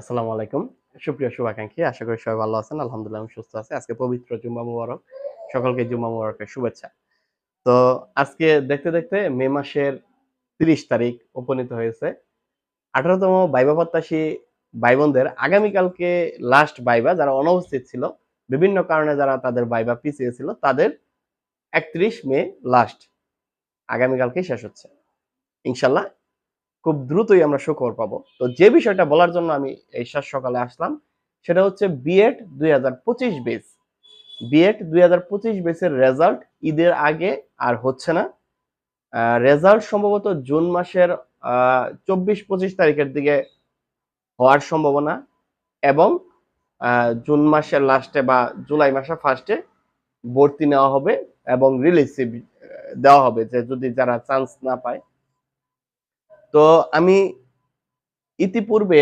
আসসালামু আলাইকুম। সুপ্রিয় শুভাকাঙ্ক্ষী, আশা করি সবাই ভালো আছেন। আলহামদুলিল্লাহ, আমি সুস্থ আছি। আজকে পবিত্র জুম্মা মুবারক। সকলকে জুম্মা মুবারকের শুভেচ্ছা। তো আজকে দেখতে দেখতে মে মাসের তিরিশ তারিখ উপনীত হয়েছে। আঠারোতম বাইবা প্রত্যাশী ভাই বোনদের আগামীকালকে লাস্ট বাইবা যারা অনুপস্থিত ছিল, বিভিন্ন কারণে যারা তাদের বাইবা পিছিয়ে ছিল, তাদের একত্রিশ মে লাস্ট আগামীকালকে শেষ হচ্ছে। ইনশাল্লাহ খুব দ্রুতই আমরা সুখবর পাবো। তো যে বিষয়টা বলার জন্য আমি এই সাত সকালে আসলাম, সেটা হচ্ছে বিএড দুই হাজার পঁচিশ বেস বিএড দুই হাজার পঁচিশ বেসের রেজাল্ট ঈদের আগে আর হচ্ছে না। রেজাল্ট সম্ভবত জুন মাসের চব্বিশ পঁচিশ তারিখের দিকে হওয়ার সম্ভাবনা এবং জুন মাসের লাস্টে বা জুলাই মাসের ফার্স্টে ভর্তি নেওয়া হবে এবং রিলিজ দেওয়া হবে যে যদি যারা চান্স না পায়। তো আমি ইতিপূর্বে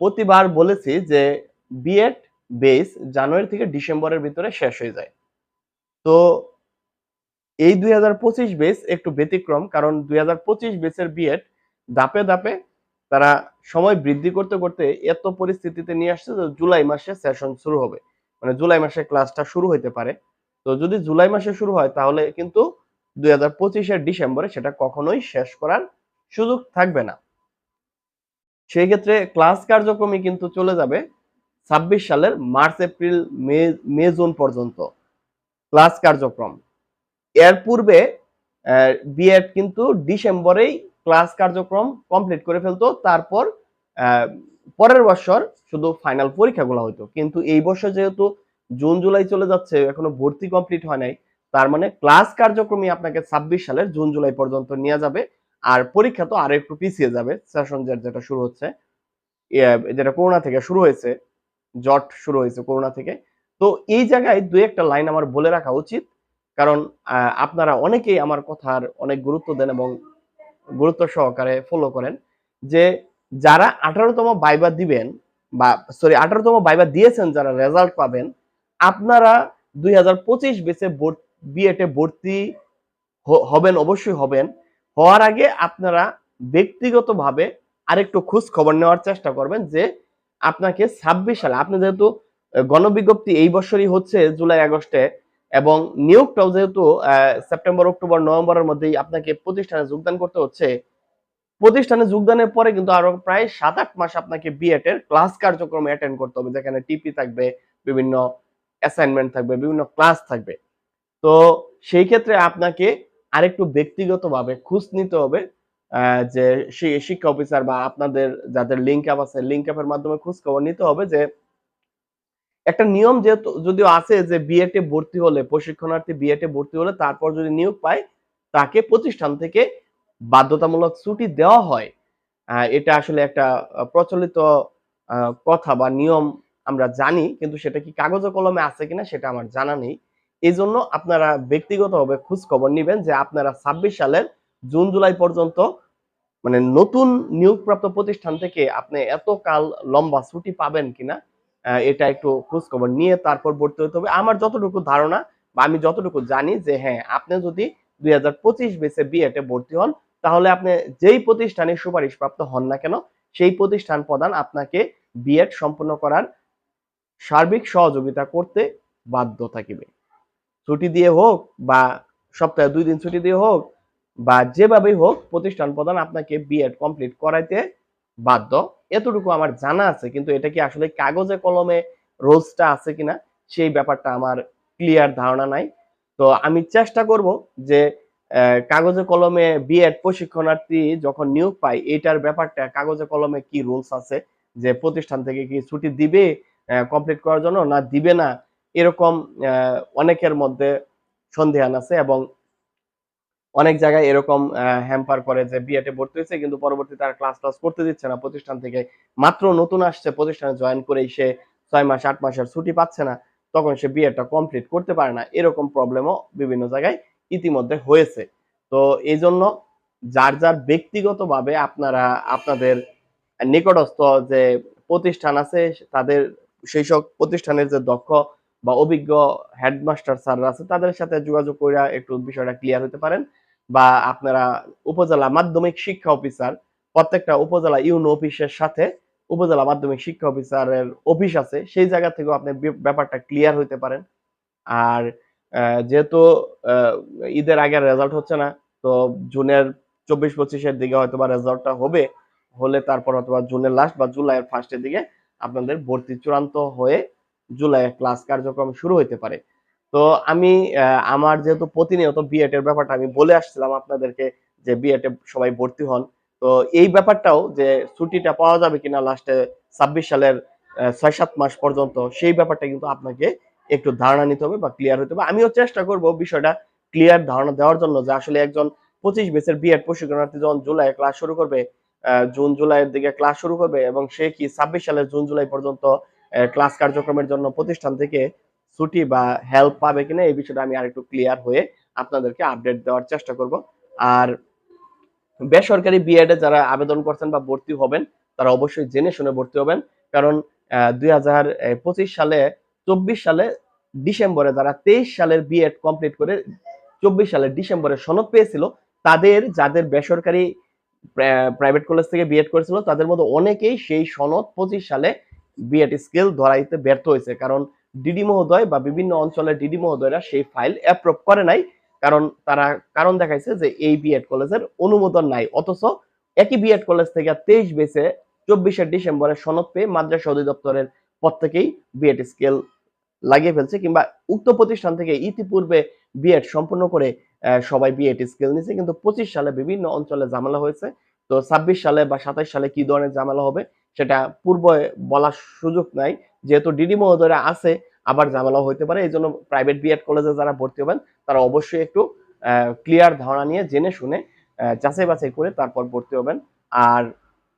প্রতিবার বলেছি যে বিএড বেস জানুয়ারি থেকে ডিসেম্বরের ভিতরে শেষ হয়ে যায়। তো এই দুই হাজার পঁচিশ বেস একটু ব্যতিক্রম, কারণ দুই হাজার পঁচিশ বেসের বিএড ধাপে ধাপে তারা সময় বৃদ্ধি করতে করতে এত পরিস্থিতিতে নিয়ে আসছে যে জুলাই মাসে সেশন শুরু হবে। মানে জুলাই মাসে ক্লাসটা শুরু হইতে পারে। তো যদি জুলাই মাসে শুরু হয়, তাহলে কিন্তু দুই হাজার পঁচিশের ডিসেম্বরে সেটা কখনোই শেষ করার সুযোগ থাকবে না। সেই ক্ষেত্রে ক্লাস কার্যক্রমই কিন্তু চলে যাবে ছাব্বিশ সালের March, April, May May, June পর্যন্ত ক্লাস কার্যক্রম। এর পূর্বে বিএড কিন্তু ডিসেম্বরেই ক্লাস কার্যক্রম কমপ্লিট করে ফেলতো, তারপর পরের বছর শুধু ফাইনাল পরীক্ষাগুলো হতো কিন্তু এই বছর যেহেতু জুন, জুলাই চলে যাচ্ছে, এখনও ভর্তি কমপ্লিট হয় নাই, তার মানে ক্লাস কার্যক্রমই আপনাকে ছাব্বিশ সালের জুন, জুলাই পর্যন্ত নিয়ে যাবে। আর পরীক্ষা তো আরও একটু পিছিয়ে যাবে। সেশন যেটা শুরু হচ্ছে ইয়ে, যেটা করোনা থেকে শুরু হয়েছে জট শুরু হয়েছে করোনা থেকে। তো এই জায়গায় দুই একটা লাইন আমার বলে রাখা উচিত। কারণ আপনারা অনেকেই আমার কথার অনেক গুরুত্ব দেন এবং গুরুত্ব সহকারে ফলো করেন যে যারা আঠারোতম বাইবা দিবেন বা সরি আঠারোতম বাইবা দিয়েছেন যারা রেজাল্ট পাবেন আপনারা দুই হাজার পঁচিশ বেসে বিএটে ভর্তি হবেন অবশ্যই হবেন। হওয়ার আগে আপনারা ব্যক্তিগতভাবে আরেকটু খোঁজ খবর নেওয়ার চেষ্টা করবেন যে আপনাকে ছাব্বিশ সালে, আপনি যেহেতু গণবিজ্ঞপ্তি এই বছরই হচ্ছে জুলাই আগস্টে এবং নিয়োগটাও যেহেতু সেপ্টেম্বর, অক্টোবর, নভেম্বরের মধ্যেই আপনাকে প্রতিষ্ঠানে যোগদান করতে হচ্ছে, প্রতিষ্ঠানে যোগদানের পরে কিন্তু আরও প্রায় সাত আট মাস আপনাকে বিএড এর ক্লাস কার্যক্রম অ্যাটেন্ড করতে হবে, যেখানে টিপি থাকবে, বিভিন্ন অ্যাসাইনমেন্ট থাকবে, বিভিন্ন ক্লাস থাকবে। তো সেই ক্ষেত্রে আপনাকে আরেকটু ব্যক্তিগতভাবে খোঁজ নিতে হবে যে শিক্ষা অফিসার বা আপনাদের যাদের লিঙ্ক আপ আছে লিঙ্ক আপের মাধ্যমে খোঁজ খবর নিতে হবে যে একটা নিয়ম যেহেতু যদিও আছে যে বিএটে ভর্তি হলে, প্রশিক্ষণার্থী বিএটে ভর্তি হলে তারপর যদি নিয়োগ পায়, তাকে প্রতিষ্ঠান থেকে বাধ্যতামূলক ছুটি দেওয়া হয়। এটা আসলে একটা প্রচলিত কথা বা নিয়ম আমরা জানি, কিন্তু সেটা কি কাগজে কলমে আছে কিনা সেটা আমার জানা নেই। এই জন্য আপনারা ব্যক্তিগতভাবে খোঁজ খবর নিবেন যে আপনারা ছাব্বিশ সালের জুন, জুলাই পর্যন্ত মানে নতুন নিয়োগপ্রাপ্ত প্রতিষ্ঠান থেকে আপনি এত কাল লম্বা ছুটি পাবেন কিনা এটা একটু খোঁজ খবর নিয়ে তারপর ভর্তি হতে হবে। আমার যতটুকু ধারণা বা আমি যতটুকু জানি যে হ্যাঁ আপনি যদি দুই হাজার পঁচিশ বেসে বিএটে ভর্তি হন, তাহলে আপনি যেই প্রতিষ্ঠানে সুপারিশপ্রাপ্ত হন না কেন, সেই প্রতিষ্ঠান প্রদান আপনাকে বিএড সম্পন্ন করার সার্বিক সহযোগিতা করতে বাধ্য থাকিবে। ছুটি দিয়ে হোক বা সপ্তাহে দুই দিন ছুটি দিয়ে হোক বা যেভাবেই হোক প্রতিষ্ঠান প্রদান আপনাকে বিএড কমপ্লিট করাইতে বাধ্য। এতটুকু আমার জানা আছে, কিন্তু এটা কি আসলে কাগজে কলমে রোলসটা আছে কিনা সেই ব্যাপারটা আমার ক্লিয়ার ধারণা নাই। তো আমি চেষ্টা করব যে কাগজে কলমে বিএড প্রশিক্ষণার্থী যখন নিয়োগ পায় এটার ব্যাপারটা কাগজে কলমে কি রুলস আছে, যে প্রতিষ্ঠান থেকে কি ছুটি দিবে কমপ্লিট করার জন্য না দিবে না এরকম অনেকের মধ্যে সন্দেহান আছে এবং অনেক জায়গায় এরকম হ্যাম্পার করে যে বিএটে ভর্তি হয়েছে, কিন্তু পরবর্তীতে আর ক্লাস ক্লাস করতে দিচ্ছে না। প্রতিষ্ঠান থেকে মাত্র নতুন আসছে, প্রতিষ্ঠানে জয়েন করেই সে ছয় মাস, আট মাসের ছুটি পাচ্ছে না। তখন সে বিএডটা কমপ্লিট করতে পারে না। এরকম প্রবলেমও বিভিন্ন জায়গায় ইতিমধ্যে হয়েছে। তো এই জন্য যার যার ব্যক্তিগতভাবে আপনারা, আপনাদের নিকটস্থ যে প্রতিষ্ঠান আছে, তাদের সেই সব প্রতিষ্ঠানের যে দক্ষ বা অভিজ্ঞ হেডমাস্টার স্যাররা আছে, তাদের সাথে যোগাযোগ করে একটু বিষয়টা ক্লিয়ার হতে পারেন। বা আপনারা উপজেলা মাধ্যমিক শিক্ষা অফিসার প্রত্যেকটা উপজেলা ইউনো অফিসের সাথে উপজেলা মাধ্যমিক শিক্ষা অফিসারের অফিস আছে, সেই জায়গা থেকেও আপনি ব্যাপারটা ক্লিয়ার হইতে পারেন। আর যেহেতু ঈদের আগে রেজাল্ট হচ্ছে না, তো জুনের চব্বিশ পঁচিশের দিকে হয়তো বা রেজাল্টটা হবে, হলে তারপর অথবা জুনের লাস্ট বা জুলাইয়ের ফার্স্টের দিকে আপনাদের ভর্তি চূড়ান্ত হয়ে জুলাইয়ে ক্লাস কার্যক্রম শুরু হইতে পারে। তো আমি আমার যেহেতু প্রতিনিয়ত বিএড এর ব্যাপারটা আমি বলে আসছিলাম আপনাদেরকে যে বিএড এ সবাই ভর্তি হন। তো এই ব্যাপারটাও যে ছুটিটা পাওয়া যাবে কিনা লাস্টে ছাব্বিশ সালের ছয় সাত মাস পর্যন্ত, সেই ব্যাপারটা কিন্তু আপনাকে একটু ধারণা নিতে হবে বা ক্লিয়ার হতে হবে। আমিও চেষ্টা করব বিষয়টা ক্লিয়ার ধারণা দেওয়ার জন্য যে আসলে একজন পঁচিশ বেসের বিএড প্রশিক্ষণার্থী যখন জুলাই ক্লাস শুরু করবে জুন জুলাইয়ের দিকে ক্লাস শুরু করবে এবং সে কি ছাব্বিশ সালের জুন জুলাই পর্যন্ত ক্লাস কার্যক্রমের জন্য প্রতিষ্ঠান থেকে ছুটি বা হেল্প পাবে কিনা এই বিষয়টা আমি আরেকটু ক্লিয়ার হয়ে আপনাদেরকে আপডেট দেওয়ার চেষ্টা করব। আর বেসরকারি বিএড এ যারা আবেদন করছেন বা ভর্তি হবেন, তারা অবশ্যই জেনে শুনে ভর্তি হবেন। কারণ দুই সালে, চব্বিশ সালে ডিসেম্বরে যারা তেইশ সালের বিএড কমপ্লিট করে চব্বিশ সালের ডিসেম্বরে সনদ পেয়েছিল, তাদের, যাদের বেসরকারি প্রাইভেট কলেজ থেকে বিএড করেছিল, তাদের মধ্যে অনেকেই সেই সনদ পঁচিশ সালে বিএড স্কেল ধরাইতে ব্যর্থ হয়েছে। কারণ ডিডি মহোদয় বা বিভিন্ন অঞ্চলের ডিডি মহোদয়রা সেই ফাইল অ্যাপ্রুভ করে নাই। কারণ তারা কারণ দেখাইছে যে এই বিএড কলেজের অনুমোদন নাই। অথচ একই বিএড কলেজ থেকে তেইশ বেসে চব্বিশে ডিসেম্বরে সনদ পেয়ে মাদ্রাসা অধিদপ্তরের পর থেকেই বিএড স্কেল লাগিয়ে ফেলছে কিংবা উক্ত প্রতিষ্ঠান থেকে ইতিপূর্বে বিএড সম্পূর্ণ করে সবাই বিএড স্কেল নিছে। কিন্তু পঁচিশ সালে বিভিন্ন অঞ্চলে ঝামেলা হয়েছে। তো ছাব্বিশ সালে বা সাতাশ সালে কি ধরনের ঝামেলা হবে সেটা পূর্বে বলার সুযোগ নাই। যেহেতু ডিডি মহোদয়রা আছে, আবার ঝামেলা হইতে পারে এই জন্য প্রাইভেট বিএড কলেজে যারা ভর্তি হবেন, তারা অবশ্যই একটু ক্লিয়ার ধারণা নিয়ে জেনে শুনে যাচাই বাছাই করে তারপর ভর্তি হবেন। আর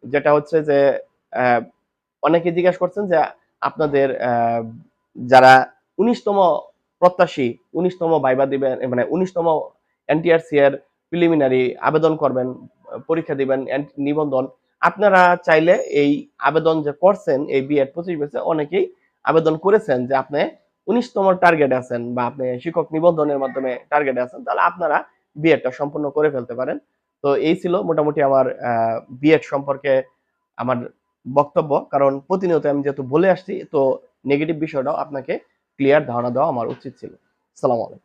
যেটা হচ্ছে যে অনেকে জিজ্ঞেস করছেন যে, আপনাদের যারা উনিশতম প্রত্যাশী, উনিশতম বাইবা দিবেন মানে উনিশতম এনটিআরসি এর প্রিলিমিনারি আবেদন করবেন, পরীক্ষা দিবেন নিবন্ধন আপনারা চাইলে এই আবেদন যে করছেন, এই বিএড পঁচিশ বেসে অনেকেই আবেদন করেছেন যে আপনি উনিশতম টার্গেট আছেন বা আপনি শিক্ষক নিবন্ধনের মাধ্যমে টার্গেটে আছেন, তাহলে আপনারা বিএডটা সম্পূর্ণ করে ফেলতে পারেন। তো এই ছিল মোটামুটি আমার বিএড সম্পর্কে আমার বক্তব্য। কারণ প্রতিনিয়ত আমি যেহেতু বলে আসছি, তো নেগেটিভ বিষয়টাও আপনাকে ক্লিয়ার ধারণা দেওয়া আমার উচিত ছিল। সালাম আলাইকুম।